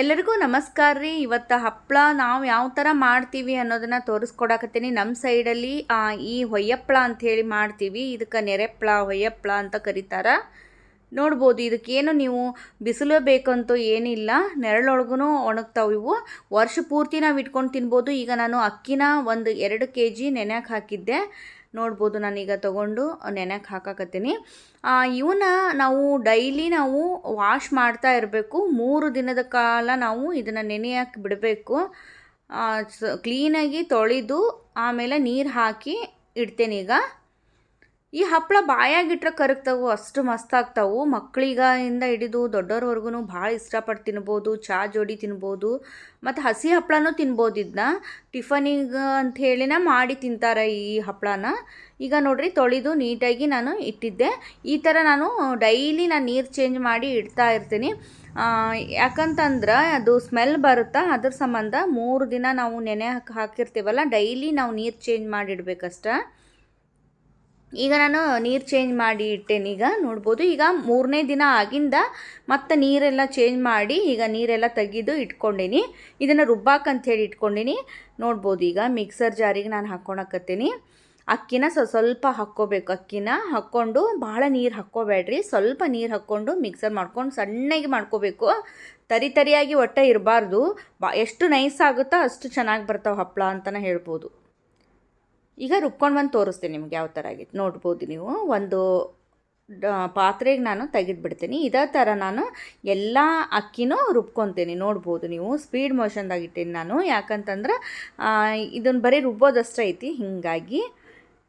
ಎಲ್ಲರಿಗೂ ನಮಸ್ಕಾರ ರೀ. ಇವತ್ತು ಹಪ್ಪಳ ನಾವು ಯಾವ ಥರ ಮಾಡ್ತೀವಿ ಅನ್ನೋದನ್ನು ತೋರಿಸ್ಕೊಡಕತ್ತೀನಿ. ನಮ್ಮ ಸೈಡಲ್ಲಿ ಈ ಹೊಯ್ಯಪ್ಪಳ ಅಂಥೇಳಿ ಮಾಡ್ತೀವಿ. ಇದಕ್ಕೆ ನೆರೆಪ್ಪಳ ಹೊಯ್ಯಪ್ಪಳ ಅಂತ ಕರೀತಾರೆ. ನೋಡ್ಬೋದು ಇದಕ್ಕೇನು ನೀವು ಬಿಸಿಲು ಬೇಕಂತೂ ಏನಿಲ್ಲ. ನೆರಳೊಳಗೂ ಒಣಗ್ತಾವೆ ಇವು. ವರ್ಷ ಪೂರ್ತಿ ನಾವು ಇಟ್ಕೊಂಡು ತಿನ್ಬೋದು. ಈಗ ನಾನು ಅಕ್ಕಿನ ಒಂದು ಎರಡು ಕೆ ಜಿ ಹಾಕಿದ್ದೆ. ನೋಡ್ಬೋದು ನಾನೀಗ ತೊಗೊಂಡು ನೆನೆಯಕ್ಕೆ ಹಾಕಕತ್ತೀನಿ. ಇವನ್ನ ನಾವು ಡೈಲಿ ನಾವು ವಾಶ್ ಮಾಡ್ತಾ ಇರಬೇಕು. ಮೂರು ದಿನದ ಕಾಲ ನಾವು ಇದನ್ನು ನೆನೆಯಕ್ಕೆ ಬಿಡಬೇಕು. ಕ್ಲೀನಾಗಿ ತೊಳೆದು ಆಮೇಲೆ ನೀರು ಹಾಕಿ ಇಡ್ತೇನೆ ಈಗ ಈ ಹಪ್ಪಳ ಬಾಯಾಗಿಟ್ರೆ ಕರಗ್ತಾವು, ಅಷ್ಟು ಮಸ್ತ್ ಆಗ್ತಾವು ಮಕ್ಕಳಿಗಿಂದ ಹಿಡಿದು ದೊಡ್ಡವ್ರವರೆಗೂ ಭಾಳ ಇಷ್ಟಪಟ್ಟು ತಿನ್ಬೋದು ಚಹಾ ಜೋಡಿ ತಿನ್ಬೋದು, ಮತ್ತು ಹಸಿ ಹಪ್ಪಳನೂ ತಿನ್ಬೋದು ಇದನ್ನ ಟಿಫನಿಗೆ ಅಂತ ಹೇಳಿನ ಮಾಡಿ ತಿಂತಾರೆ ಈ ಹಪ್ಪಳನ. ಈಗ ನೋಡಿರಿ, ತೊಳೆದು ನೀಟಾಗಿ ನಾನು ಇಟ್ಟಿದ್ದೆ. ಈ ಥರ ನಾನು ಡೈಲಿ ನಾನು ನೀರು ಚೇಂಜ್ ಮಾಡಿ ಇಡ್ತಾ ಇರ್ತೀನಿ. ಯಾಕಂತಂದ್ರೆ ಅದು ಸ್ಮೆಲ್ ಬರುತ್ತಾ, ಅದ್ರ ಸಂಬಂಧ ಮೂರು ದಿನ ನಾವು ನೆನೆ ಹಾಕಿ, ಹಾಕಿರ್ತೀವಲ್ಲ, ಡೈಲಿ ನಾವು ನೀರು ಚೇಂಜ್ ಮಾಡಿ ಇಡಬೇಕಷ್ಟ. ಈಗ ನಾನು ನೀರು ಚೇಂಜ್ ಮಾಡಿ ಇಟ್ಟೇನೆ ಈಗ, ನೋಡ್ಬೋದು. ಈಗ ಮೂರನೇ ದಿನ ಆಗಿಂದ ಮತ್ತೆ ನೀರೆಲ್ಲ ಚೇಂಜ್ ಮಾಡಿ ಈಗ ನೀರೆಲ್ಲ ತೆಗೆದು ಇಟ್ಕೊಂಡೀನಿ. ಇದನ್ನು ರುಬ್ಬಾಕಂಥೇಳಿ ಇಟ್ಕೊಂಡೀನಿ. ನೋಡ್ಬೋದು ಈಗ ಮಿಕ್ಸರ್ ಜಾರಿಗೆ ನಾನು ಹಾಕ್ಕೊಳಕತ್ತೀನಿ ಅಕ್ಕಿನ ಸ್ವ ಸ್ವಲ್ಪ ಹಾಕ್ಕೋಬೇಕು. ಅಕ್ಕಿನ ಹಾಕ್ಕೊಂಡು ಭಾಳ ನೀರು ಹಾಕ್ಕೋಬೇಡ್ರಿ. ಸ್ವಲ್ಪ ನೀರು ಹಾಕ್ಕೊಂಡು ಮಿಕ್ಸರ್ ಮಾಡ್ಕೊಂಡು ಸಣ್ಣಗೆ ಮಾಡ್ಕೋಬೇಕು. ತರಿ ತರಿಯಾಗಿ ಒಟ್ಟೆ ಇರಬಾರ್ದು. ಎಷ್ಟು ನೈಸ್ ಆಗುತ್ತೋ ಅಷ್ಟು ಚೆನ್ನಾಗಿ ಬರ್ತಾವೆ ಹಪ್ಪಳ ಅಂತಲೇ ಹೇಳ್ಬೋದು. ಈಗ ರುಬ್ಕೊಂಡು ಬಂದು ತೋರಿಸ್ತೀನಿ ನಿಮ್ಗೆ ಯಾವ ಥರ ಆಗಿತ್ತು. ನೋಡ್ಬೋದು ನೀವು. ಒಂದು ಪಾತ್ರೆಗೆ ನಾನು ತೆಗೆದುಬಿಡ್ತೀನಿ. ಇದೇ ಥರ ನಾನು ಎಲ್ಲ ಅಕ್ಕಿನೂ ರುಬ್ಕೊತೀನಿ. ನೋಡ್ಬೋದು ನೀವು. ಸ್ಪೀಡ್ ಮೋಷನ್ದಾಗ ಇಟ್ಟೀನಿ ನಾನು. ಯಾಕಂತಂದ್ರೆ ಇದನ್ನು ಬರೀ ರುಬ್ಬೋದಷ್ಟೇ ಐತಿ. ಹೀಗಾಗಿ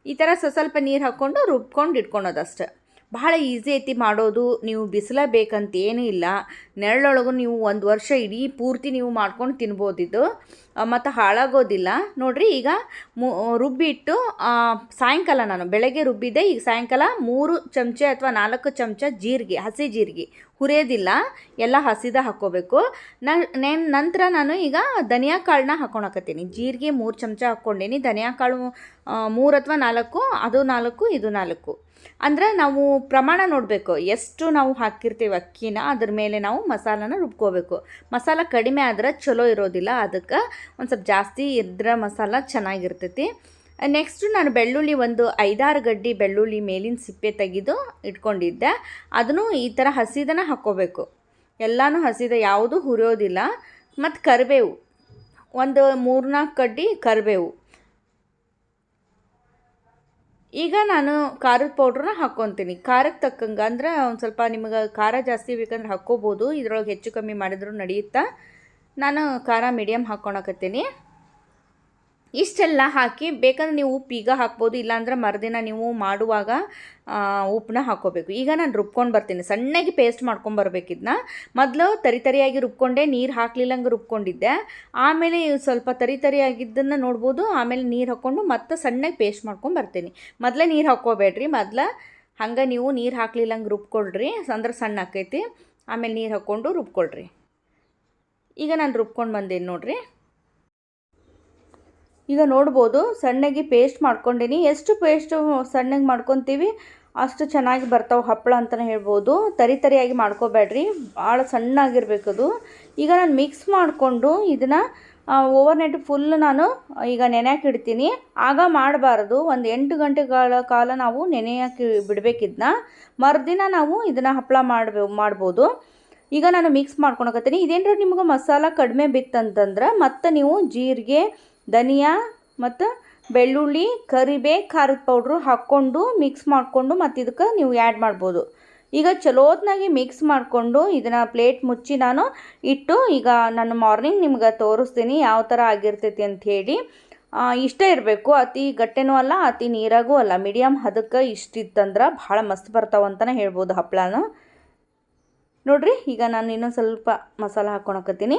ಈ ಥರ ಸ್ವಸ್ವಲ್ಪ ನೀರು ಹಾಕ್ಕೊಂಡು ರುಬ್ಕೊಂಡು ಇಟ್ಕೊಳೋದಷ್ಟೆ. ಭಾಳ ಈಸಿ ಐತಿ ಮಾಡೋದು, ನೀವು ಬಿಸಿಲ ಬೇಕಂತ ಏನೂ ಇಲ್ಲ. ನೆರಳೊಳಗೂ ನೀವು ಒಂದು ವರ್ಷ ಇಡೀ ಪೂರ್ತಿ ನೀವು ಮಾಡ್ಕೊಂಡು ತಿನ್ಬೋದಿದ್ದು ಮತ್ತು ಹಾಳಾಗೋದಿಲ್ಲ. ನೋಡಿರಿ, ಈಗ ರುಬ್ಬಿಟ್ಟು ಸಾಯಂಕಾಲ ನಾನು, ಬೆಳಗ್ಗೆ ರುಬ್ಬಿದ್ದೆ, ಈಗ ಸಾಯಂಕಾಲ ಮೂರು ಚಮಚ ಅಥವಾ ನಾಲ್ಕು ಚಮಚ ಜೀರಿಗೆ, ಹಸಿ ಜೀರಿಗೆ. ಹುರಿಯೋದಿಲ್ಲ, ಎಲ್ಲ ಹಸಿದ ಹಾಕ್ಕೋಬೇಕು. ನಂತರ ನಾನು ಈಗ ಧನಿಯಾ ಕಾಳನ್ನ ಹಾಕ್ಕೊಳಕತ್ತೀನಿ ಜೀರಿಗೆ ಮೂರು ಚಮಚ ಹಾಕ್ಕೊಂಡೀನಿ. ಧನಿಯಾ ಕಾಳು ಮೂರು ಅಥವಾ ನಾಲ್ಕು, ಅದು ನಾಲ್ಕು, ಇದು ನಾಲ್ಕು. ಅಂದರೆ ನಾವು ಪ್ರಮಾಣ ನೋಡಬೇಕು. ಎಷ್ಟು ನಾವು ಹಾಕಿರ್ತೀವಿ ಅಕ್ಕಿನ, ಅದ್ರ ಮೇಲೆ ನಾವು ಮಸಾಲನ ರುಬ್ಕೋಬೇಕು. ಮಸಾಲ ಕಡಿಮೆ ಆದ್ರೆ ಚಲೋ ಇರೋದಿಲ್ಲ, ಅದಕ್ಕೆ ಒಂದು ಸ್ವಲ್ಪ ಜಾಸ್ತಿ ಇದ್ರೆ ಮಸಾಲ ಚೆನ್ನಾಗಿರ್ತೈತಿ. ನೆಕ್ಸ್ಟು ನಾನು ಬೆಳ್ಳುಳ್ಳಿ ಒಂದು ಐದಾರು ಗಡ್ಡಿ ಬೆಳ್ಳುಳ್ಳಿ ಮೇಲಿನ ಸಿಪ್ಪೆ ತೆಗೆದು ಇಟ್ಕೊಂಡಿದ್ದೆ. ಅದನ್ನು ಈ ಥರ ಹಸಿದನ ಹಾಕ್ಕೋಬೇಕು. ಎಲ್ಲನೂ ಹಸಿದ, ಯಾವುದು ಹುರಿಯೋದಿಲ್ಲ. ಮತ್ತು ಕರಿಬೇವು. ಒಂದು ಮೂರ್ನಾಲ್ಕು ಕಡ್ಡಿ ಕರಿಬೇವು. ಈಗ ನಾನು ಖಾರದ ಪೌಡ್ರನ್ನ ಹಾಕ್ಕೊತೀನಿ. ಖಾರಕ್ಕೆ ತಕ್ಕಂಗೆ ಅಂದ್ರೆ ಒಂದು ಸ್ವಲ್ಪ ನಿಮಗೆ ಖಾರ ಜಾಸ್ತಿ ಬೇಕಂದ್ರೆ ಹಾಕ್ಕೋಬೋದು. ಇದ್ರೊಳಗೆ ಹೆಚ್ಚು ಕಮ್ಮಿ ಮಾಡಿದ್ರೂ ನಡೆಯುತ್ತಾ? ನಾನು ಖಾರ ಮೀಡಿಯಮ್ ಹಾಕ್ಕೊಳಕತ್ತೀನಿ ಇಷ್ಟೆಲ್ಲ ಹಾಕಿ, ಬೇಕಂದ್ರೆ ನೀವು ಉಪ್ಪು ಈಗ ಹಾಕ್ಬೋದು, ಇಲ್ಲಾಂದ್ರೆ ಮರುದಿನ ನೀವು ಮಾಡುವಾಗ ಉಪ್ಪನ್ನ ಹಾಕ್ಕೋಬೇಕು. ಈಗ ನಾನು ರುಬ್ಕೊಂಡು ಬರ್ತೀನಿ. ಸಣ್ಣಗೆ ಪೇಸ್ಟ್ ಮಾಡ್ಕೊಂಡು ಇದನ್ನ ಮೊದಲು ತರಿ ತರಿಯಾಗಿ ರುಬ್ಕೊಂಡೆ, ನೀರು ಹಾಕ್ಲಿಲ್ಲಂಗೆ ರುಬ್ಕೊಂಡಿದ್ದೆ. ಆಮೇಲೆ ಸ್ವಲ್ಪ ತರಿ ತರಿಯಾಗಿದ್ದನ್ನು ನೋಡ್ಬೋದು, ಆಮೇಲೆ ನೀರು ಹಾಕ್ಕೊಂಡು ಮತ್ತೆ ಸಣ್ಣಗೆ ಪೇಸ್ಟ್ ಮಾಡ್ಕೊಂಡು ಬರ್ತೀನಿ. ಮೊದಲೇ ನೀರು ಹಾಕ್ಕೋಬೇಡ್ರಿ. ಮೊದಲ ಹಂಗೆ ನೀವು ನೀರು ಹಾಕ್ಲಿಲ್ಲಂಗೆ ರುಬ್ಕೊಳ್ರಿ. ಅಂದ್ರೆ ಸಣ್ಣ ಆಕೈತಿ. ಆಮೇಲೆ ನೀರು ಹಾಕ್ಕೊಂಡು ರುಬ್ಕೊಳ್ರಿ. ಈಗ ನಾನು ರುಬ್ಕೊಂಡು ಬಂದೇನು ನೋಡ್ರಿ. ಈಗ ನೋಡ್ಬೋದು, ಸಣ್ಣಗೆ ಪೇಸ್ಟ್ ಮಾಡ್ಕೊಂಡಿನಿ. ಎಷ್ಟು ಪೇಸ್ಟು ಸಣ್ಣಗೆ ಮಾಡ್ಕೊತೀವಿ, ಅಷ್ಟು ಚೆನ್ನಾಗಿ ಬರ್ತಾವೆ ಹಪ್ಪಳ ಅಂತಲೇ ಹೇಳ್ಬೋದು. ತರಿ ತರಿಯಾಗಿ ಮಾಡ್ಕೋಬೇಡ್ರಿ. ಭಾಳ ಅದು. ಈಗ ನಾನು ಮಿಕ್ಸ್ ಮಾಡಿಕೊಂಡು ಇದನ್ನು ಓವರ್ ನೈಟ್ ಫುಲ್ ನಾನು ಈಗ ನೆನೆಯಕ್ಕೆ ಇಡ್ತೀನಿ. ಆಗ ಮಾಡಬಾರ್ದು. ಒಂದು ಎಂಟು ಗಂಟೆಗಳ ಕಾಲ ನಾವು ನೆನೆಯಕ್ಕೆ ಬಿಡಬೇಕಿದ್ನ ಮರುದಿನ ನಾವು ಇದನ್ನು ಹಪ್ಪಳ ಮಾಡಬೇ, ಮಾಡ್ಬೋದು. ಈಗ ನಾನು ಮಿಕ್ಸ್ ಮಾಡ್ಕೊಳಕತ್ತೀನಿ. ಇದೇನರ ನಿಮ್ಗೆ ಮಸಾಲ ಕಡಿಮೆ ಬಿತ್ತಂತಂದ್ರೆ, ಮತ್ತೆ ನೀವು ಜೀರಿಗೆ ಧನಿಯಾ ಮತ್ತು ಬೆಳ್ಳುಳ್ಳಿ, ಕರಿಬೇ, ಖಾರದ ಪೌಡ್ರು ಹಾಕ್ಕೊಂಡು ಮಿಕ್ಸ್ ಮಾಡಿಕೊಂಡು ಮತ್ತು ಇದಕ್ಕೆ ನೀವು ಆ್ಯಡ್ ಮಾಡ್ಬೋದು. ಈಗ ಚಲೋತ್ನಾಗಿ ಮಿಕ್ಸ್ ಮಾಡಿಕೊಂಡು ಇದನ್ನು ಪ್ಲೇಟ್ ಮುಚ್ಚಿ ನಾನು ಇಟ್ಟು ಈಗ ನಾನು ಮಾರ್ನಿಂಗ್ ನಿಮ್ಗೆ ತೋರಿಸ್ತೀನಿ ಯಾವ ಥರ ಆಗಿರ್ತೈತಿ ಹೇಳಿ. ಇಷ್ಟೇ ಇರಬೇಕು. ಅತಿ ಗಟ್ಟೆನೂ ಅಲ್ಲ, ಅತಿ ನೀರಾಗೂ ಅಲ್ಲ. ಮೀಡಿಯಮ್ ಹದಕ್ಕೆ ಇಷ್ಟಿತ್ತಂದ್ರೆ ಭಾಳ ಮಸ್ತ್ ಬರ್ತಾವಂತಲೇ ಹೇಳ್ಬೋದು ಹಪ್ಪಳನ ನೋಡಿರಿ, ಈಗ ನಾನು ಇನ್ನೊಂದು ಸ್ವಲ್ಪ ಮಸಾಲ ಹಾಕ್ಕೊಳಕತ್ತೀನಿ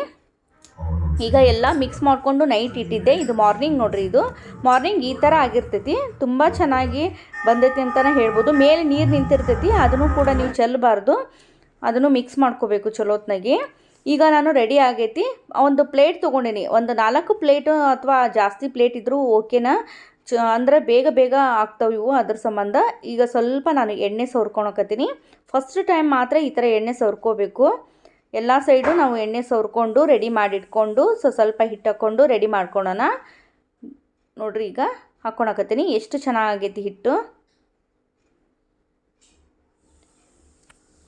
ಈಗ ಎಲ್ಲ ಮಿಕ್ಸ್ ಮಾಡಿಕೊಂಡು ನೈಟ್ ಇಟ್ಟಿದ್ದೆ. ಇದು ಮಾರ್ನಿಂಗ್ ನೋಡ್ರಿ ಇದು. ಮಾರ್ನಿಂಗ್ ಈ ಥರ ಆಗಿರ್ತೈತಿ. ತುಂಬ ಚೆನ್ನಾಗಿ ಬಂದೈತಿ ಅಂತಲೇ ಹೇಳ್ಬೋದು. ಮೇಲೆ ನೀರು ನಿಂತಿರ್ತೈತಿ. ಅದನ್ನು ಕೂಡ ನೀವು ಚೆಲ್ಲಬಾರ್ದು. ಅದನ್ನು ಮಿಕ್ಸ್ ಮಾಡ್ಕೋಬೇಕು ಚಲೋತ್ನಾಗಿ. ಈಗ ನಾನು ರೆಡಿ ಆಗೈತಿ. ಒಂದು ಪ್ಲೇಟ್ ತೊಗೊಂಡಿನಿ. ಒಂದು ನಾಲ್ಕು ಪ್ಲೇಟು ಅಥವಾ ಜಾಸ್ತಿ ಪ್ಲೇಟ್ ಇದ್ದರೂ ಓಕೆನಾ ಚ, ಅಂದರೆ ಬೇಗ ಬೇಗ ಆಗ್ತಾವೆ ಇವು ಅದ್ರ ಸಂಬಂಧ. ಈಗ ಸ್ವಲ್ಪ ನಾನು ಎಣ್ಣೆ ಸವರ್ಕೊಳಕತ್ತೀನಿ. ಫಸ್ಟ್ ಟೈಮ್ ಮಾತ್ರ ಈ ಥರ ಎಣ್ಣೆ ಸವರ್ಕೋಬೇಕು. ಎಲ್ಲ ಸೈಡು ನಾವು ಎಣ್ಣೆ ಸವರ್ಕೊಂಡು ರೆಡಿ ಮಾಡಿಟ್ಕೊಂಡು ಸೊ, ಸ್ವಲ್ಪ ಹಿಟ್ಟು ಹಾಕ್ಕೊಂಡು ರೆಡಿ ಮಾಡ್ಕೊಳೋಣ. ನೋಡ್ರಿ ಈಗ ಹಾಕ್ಕೊಳಕತ್ತೀನಿ ಎಷ್ಟು ಚೆನ್ನಾಗೈತಿ ಹಿಟ್ಟು.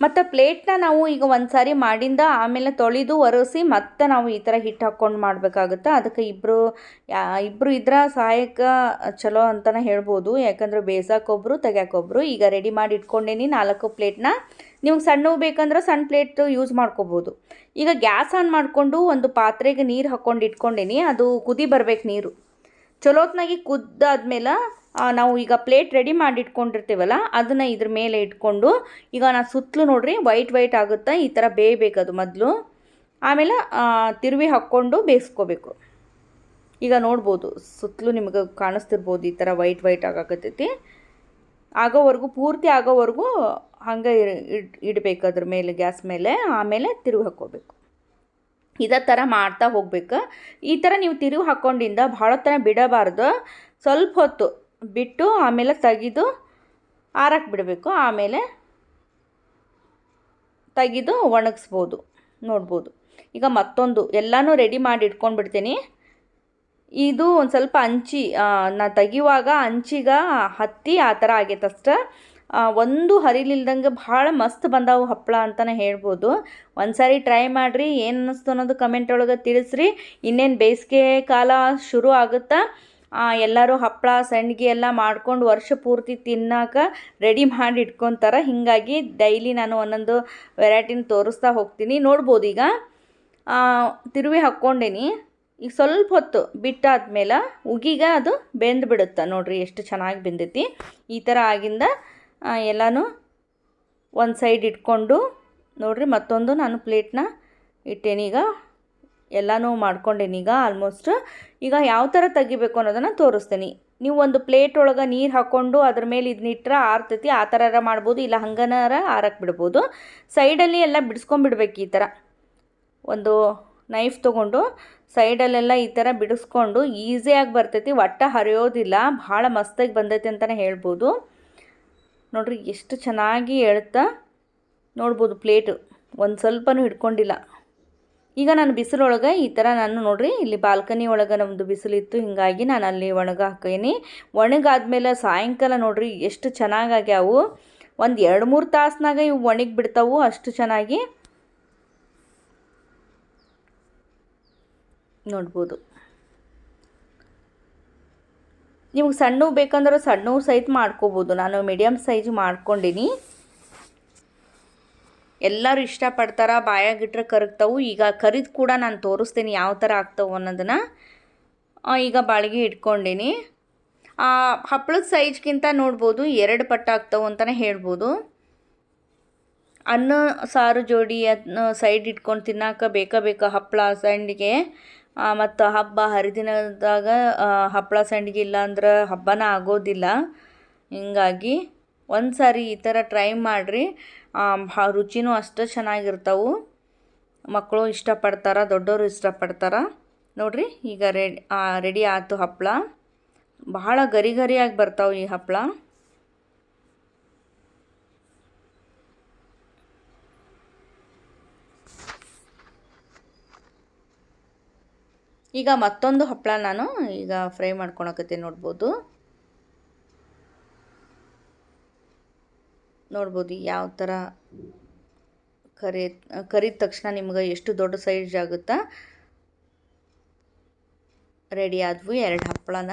ಮತ್ತು ಪ್ಲೇಟ್ನ ನಾವು ಈಗ ಒಂದು ಸಾರಿ ಮಾಡಿಂದ ಆಮೇಲೆ ತೊಳೆದು ಒರೆಸಿ ಮತ್ತೆ ನಾವು ಈ ಥರ ಹಿಟ್ಟು ಹಾಕ್ಕೊಂಡು ಮಾಡಬೇಕಾಗುತ್ತೆ. ಅದಕ್ಕೆ ಇಬ್ಬರು ಇಬ್ಬರು ಇದ್ರ ಸಹಾಯಕ ಚಲೋ ಅಂತಲೇ ಹೇಳ್ಬೋದು. ಯಾಕಂದರೆ ಬೇಸಾಕೊಬ್ಬರು ತೆಗ್ಯಾಕೊಬ್ರು ಈಗ ರೆಡಿ ಮಾಡಿ ಇಟ್ಕೊಂಡೇನಿ ನಾಲ್ಕು ಪ್ಲೇಟ್ನ. ನಿಮ್ಗೆ ಸಣ್ಣವು ಬೇಕಂದ್ರೆ ಸಣ್ಣ ಪ್ಲೇಟ್ ಯೂಸ್ ಮಾಡ್ಕೋಬೋದು. ಈಗ ಗ್ಯಾಸ್ ಆನ್ ಮಾಡಿಕೊಂಡು ಒಂದು ಪಾತ್ರೆಗೆ ನೀರು ಹಾಕ್ಕೊಂಡು ಇಟ್ಕೊಂಡೇನಿ. ಅದು ಕುದಿ ಬರ್ಬೇಕು ನೀರು. ಚಲೋತ್ನಾಗಿ ಕುದ್ದಾದ್ಮೇಲೆ ನಾವು ಈಗ ಪ್ಲೇಟ್ ರೆಡಿ ಮಾಡಿ ಇಟ್ಕೊಂಡಿರ್ತೀವಲ್ಲ ಅದನ್ನು ಇದ್ರ ಮೇಲೆ ಇಟ್ಕೊಂಡು, ಈಗ ನಾನು ಸುತ್ತಲೂ ನೋಡ್ರಿ ವೈಟ್ ವೈಟ್ ಆಗುತ್ತಾ, ಈ ಥರ ಬೇಯಬೇಕದು ಮೊದಲು. ಆಮೇಲೆ ತಿರುವಿ ಹಾಕ್ಕೊಂಡು ಬೇಯಿಸ್ಕೋಬೇಕು. ಈಗ ನೋಡ್ಬೋದು, ಸುತ್ತಲೂ ನಿಮಗೆ ಕಾಣಿಸ್ತಿರ್ಬೋದು ಈ ಥರ ವೈಟ್ ವೈಟ್ ಆಗಾಕತ್ತೈತಿ. ಆಗೋವರೆಗೂ, ಪೂರ್ತಿ ಆಗೋವರೆಗೂ ಹಂಗೆ ಇಡ್, ಇಡಬೇಕು ಅದ್ರ ಮೇಲೆ, ಗ್ಯಾಸ್ ಮೇಲೆ, ಆಮೇಲೆ ತಿರುವಿ ಹಾಕ್ಕೋಬೇಕು. ಇದೇ ಥರ ಮಾಡ್ತಾ ಹೋಗ್ಬೇಕು. ಈ ಥರ ನೀವು ತಿರುವು ಹಾಕ್ಕೊಂಡಿಂದ ಭಾಳ ಥರ ಬಿಡಬಾರ್ದು. ಸ್ವಲ್ಪ ಹೊತ್ತು ಬಿಟ್ಟು ಆಮೇಲೆ ತೆಗೆದು ಆರಕ್ಕೆ ಬಿಡಬೇಕು. ಆಮೇಲೆ ತೆಗೆದು ಒಣಗಿಸ್ಬೋದು, ನೋಡ್ಬೋದು. ಈಗ ಮತ್ತೊಂದು, ಎಲ್ಲನೂ ರೆಡಿ ಮಾಡಿ ಇಟ್ಕೊಂಡ್ಬಿಡ್ತೀನಿ. ಇದು ಒಂದು ಸ್ವಲ್ಪ ಹಂಚಿ ನಾ ತೆಗಿಯುವಾಗ ಹಂಚಿಗ ಹತ್ತಿ ಆ ಥರ ಆಗೈತೆ ಅಷ್ಟೆ. ಒಂದು ಹರಿಲಿಲ್ದಂಗೆ ಭಾಳ ಮಸ್ತ್ ಬಂದಾವು ಹಪ್ಪಳ ಅಂತಲೇ ಹೇಳ್ಬೋದು. ಒಂದು ಸಾರಿ ಟ್ರೈ ಮಾಡಿರಿ, ಏನು ಅನ್ನಿಸ್ತು ಅನ್ನೋದು ಕಮೆಂಟ್ ಒಳಗೆ ತಿಳಿಸ್ರಿ. ಇನ್ನೇನು ಬೇಸಿಗೆ ಕಾಲ ಶುರು ಆಗುತ್ತಾ? ಎಲ್ಲರೂ ಹಪ್ಪಳ ಸಂಡ್ಗೆ ಎಲ್ಲ ಮಾಡ್ಕೊಂಡು ವರ್ಷ ಪೂರ್ತಿ ತಿನ್ನಾಕ ರೆಡಿ ಮಾಡಿ ಇಟ್ಕೊತಾರೆ. ಹೀಗಾಗಿ ಡೈಲಿ ನಾನು ಒಂದೊಂದು ವೆರೈಟಿನ ತೋರಿಸ್ತಾ ಹೋಗ್ತೀನಿ. ನೋಡ್ಬೋದು ಈಗ. ತಿರುವಿ ಹಾಕ್ಕೊಂಡೇನಿ. ಈಗ ಸ್ವಲ್ಪ ಹೊತ್ತು ಬಿಟ್ಟಾದ್ಮೇಲೆ ಉಗಿಗ ಅದು ಬೆಂದು ಬಿಡುತ್ತೆ ನೋಡಿರಿ ಎಷ್ಟು ಚೆನ್ನಾಗಿ ಬೆಂದೈತಿ. ಈ ಥರ ಆಗಿಂದ ಎಲ್ಲನೂ ಒಂದು ಸೈಡ್ ಇಟ್ಕೊಂಡು ನೋಡಿರಿ ಮತ್ತೊಂದು ನಾನು ಪ್ಲೇಟ್ನ ಇಟ್ಟೇನೀಗ ಎಲ್ಲನೂ ಮಾಡ್ಕೊಂಡೇನೀಗ ಆಲ್ಮೋಸ್ಟ್ ಈಗ ಯಾವ ಥರ ತೆಗಿಬೇಕು ಅನ್ನೋದನ್ನು ತೋರಿಸ್ತೀನಿ. ನೀವು ಒಂದು ಪ್ಲೇಟ್ ಒಳಗೆ ನೀರು ಹಾಕ್ಕೊಂಡು ಅದ್ರ ಮೇಲೆ ಇದನ್ನಿಟ್ರೆ ಆರ್ತೈತಿ, ಆ ಥರ ಮಾಡ್ಬೋದು, ಇಲ್ಲ ಹಂಗನಾರ ಆರಕ್ಕೆ ಬಿಡ್ಬೋದು. ಸೈಡಲ್ಲಿ ಎಲ್ಲ ಬಿಡಿಸ್ಕೊಂಡ್ಬಿಡ್ಬೇಕು ಈ ಥರ ಒಂದು ನೈಫ್ ತೊಗೊಂಡು ಸೈಡಲ್ಲೆಲ್ಲ ಈ ಥರ ಬಿಡಿಸ್ಕೊಂಡು ಈಸಿಯಾಗಿ ಬರ್ತೈತಿ, ಒಟ್ಟ ಹರಿಯೋದಿಲ್ಲ, ಭಾಳ ಮಸ್ತಾಗಿ ಬಂದೈತಿ ಅಂತಲೇ ಹೇಳ್ಬೋದು. ನೋಡ್ರಿ, ಎಷ್ಟು ಚೆನ್ನಾಗಿ ಎಳ್ತಾ ನೋಡ್ಬೋದು ಪ್ಲೇಟು ಒಂದು ಸ್ವಲ್ಪನೂ ಹಿಡ್ಕೊಂಡಿಲ್ಲ. ಈಗ ನಾನು ಬಿಸಿಲೊಳಗೆ ಈ ಥರ ನಾನು ನೋಡ್ರಿ, ಇಲ್ಲಿ ಬಾಲ್ಕನಿ ಒಳಗೆ ನಮ್ಮದು ಬಿಸಿಲಿತ್ತು, ಹೀಗಾಗಿ ನಾನು ಅಲ್ಲಿ ಒಣಗ ಹಾಕೀನಿ. ಒಣಗಾದ್ಮೇಲೆ ಸಾಯಂಕಾಲ ನೋಡ್ರಿ, ಎಷ್ಟು ಚೆನ್ನಾಗಾಗ್ಯಾವು. ಒಂದು ಎರಡು ಮೂರು ತಾಸ್ನಾಗ ಇವು ಒಣಗಿ ಬಿಡ್ತಾವು ಅಷ್ಟು ಚೆನ್ನಾಗಿ. ನೋಡ್ಬೋದು. ನಿಮ್ಗೆ ಸಣ್ಣವು ಬೇಕಂದ್ರೆ ಸಣ್ಣವು ಸಹಿತ ಮಾಡ್ಕೋಬೋದು. ನಾನು ಮೀಡಿಯಮ್ ಸೈಜ್ ಮಾಡ್ಕೊಂಡೀನಿ. ಎಲ್ಲರೂ ಇಷ್ಟಪಡ್ತಾರೆ ಬಾಯಾಗಿಟ್ರೆ ಕರಗ್ತಾವು. ಈಗ ಕರಿದು ಕೂಡ ನಾನು ತೋರಿಸ್ತೀನಿ ಯಾವ ಥರ ಆಗ್ತಾವೆ ಅನ್ನೋದನ್ನು. ಈಗ ಬಾಳಿಗೆ ಇಟ್ಕೊಂಡೀನಿ. ಹಪ್ಪಳದ ಸೈಜ್ಗಿಂತ ನೋಡ್ಬೋದು, ಎರಡು ಪಟ್ಟು ಆಗ್ತಾವು ಅಂತಲೇ ಹೇಳ್ಬೋದು. ಅನ್ನ, ಸಾರು ಜೋಡಿ ಸೈಡ್ ಇಟ್ಕೊಂಡು ತಿನ್ನಕ್ಕೆ ಬೇಕಾ ಬೇಕಾ ಹಪ್ಪಳ ಸಂಡಿಗೆ ಮತ್ತು ಹಬ್ಬ ಹರಿದಿನದಾಗ ಹಪ್ಪಳ ಸಂಡಿಗೆ ಇಲ್ಲ ಅಂದ್ರೆ ಹಬ್ಬನ ಆಗೋದಿಲ್ಲ. ಹೀಗಾಗಿ ಒಂದು ಸಾರಿ ಈ ಥರ ಟ್ರೈ ಮಾಡಿರಿ. ರುಚಿನೂ ಅಷ್ಟು ಚೆನ್ನಾಗಿರ್ತವೆ. ಮಕ್ಕಳು ಇಷ್ಟಪಡ್ತಾರೆ, ದೊಡ್ಡವರು ಇಷ್ಟಪಡ್ತಾರೆ. ನೋಡಿರಿ, ಈಗ ರೆಡಿ ರೆಡಿ ಆಯ್ತು ಹಪ್ಪಳ ಬಹಳ ಗರಿ ಗರಿಯಾಗಿ ಬರ್ತಾವೆ ಈ ಹಪ್ಪಳ ಈಗ ಮತ್ತೊಂದು ಹಪ್ಪಳ ನಾನು ಈಗ ಫ್ರೈ ಮಾಡ್ಕೊಳಕತ್ತೀನಿ ನೋಡ್ಬೋದು. ನೋಡ್ಬೋದು ಯಾವ ಥರ ಕರಿ, ಕರಿದ ತಕ್ಷಣ ನಿಮ್ಗೆ ಎಷ್ಟು ದೊಡ್ಡ ಸೈಜ್ ಆಗುತ್ತಾ? ರೆಡಿ ಆದವು ಎರಡು ಹಪ್ಪಳನ.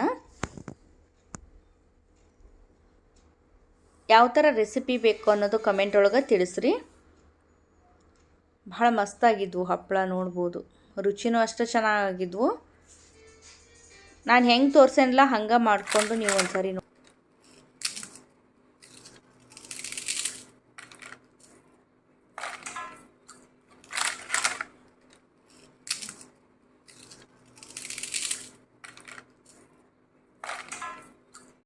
ಯಾವ ಥರ ರೆಸಿಪಿ ಬೇಕು ಅನ್ನೋದು ಕಮೆಂಟ್ ಒಳಗೆ ತಿಳಿಸ್ರಿ. ಭಾಳ ಮಸ್ತಾಗಿದ್ವು ಹಪ್ಪಳ ನೋಡ್ಬೋದು. ರುಚಿನೂ ಅಷ್ಟು ಚೆನ್ನಾಗಿದ್ವು. ನಾನು ಹೆಂಗೆ ತೋರ್ಸೇನಲ್ಲ ಹಂಗೆ ಮಾಡಿಕೊಂಡು ನೀವು ಒಂದು ಸಾರಿ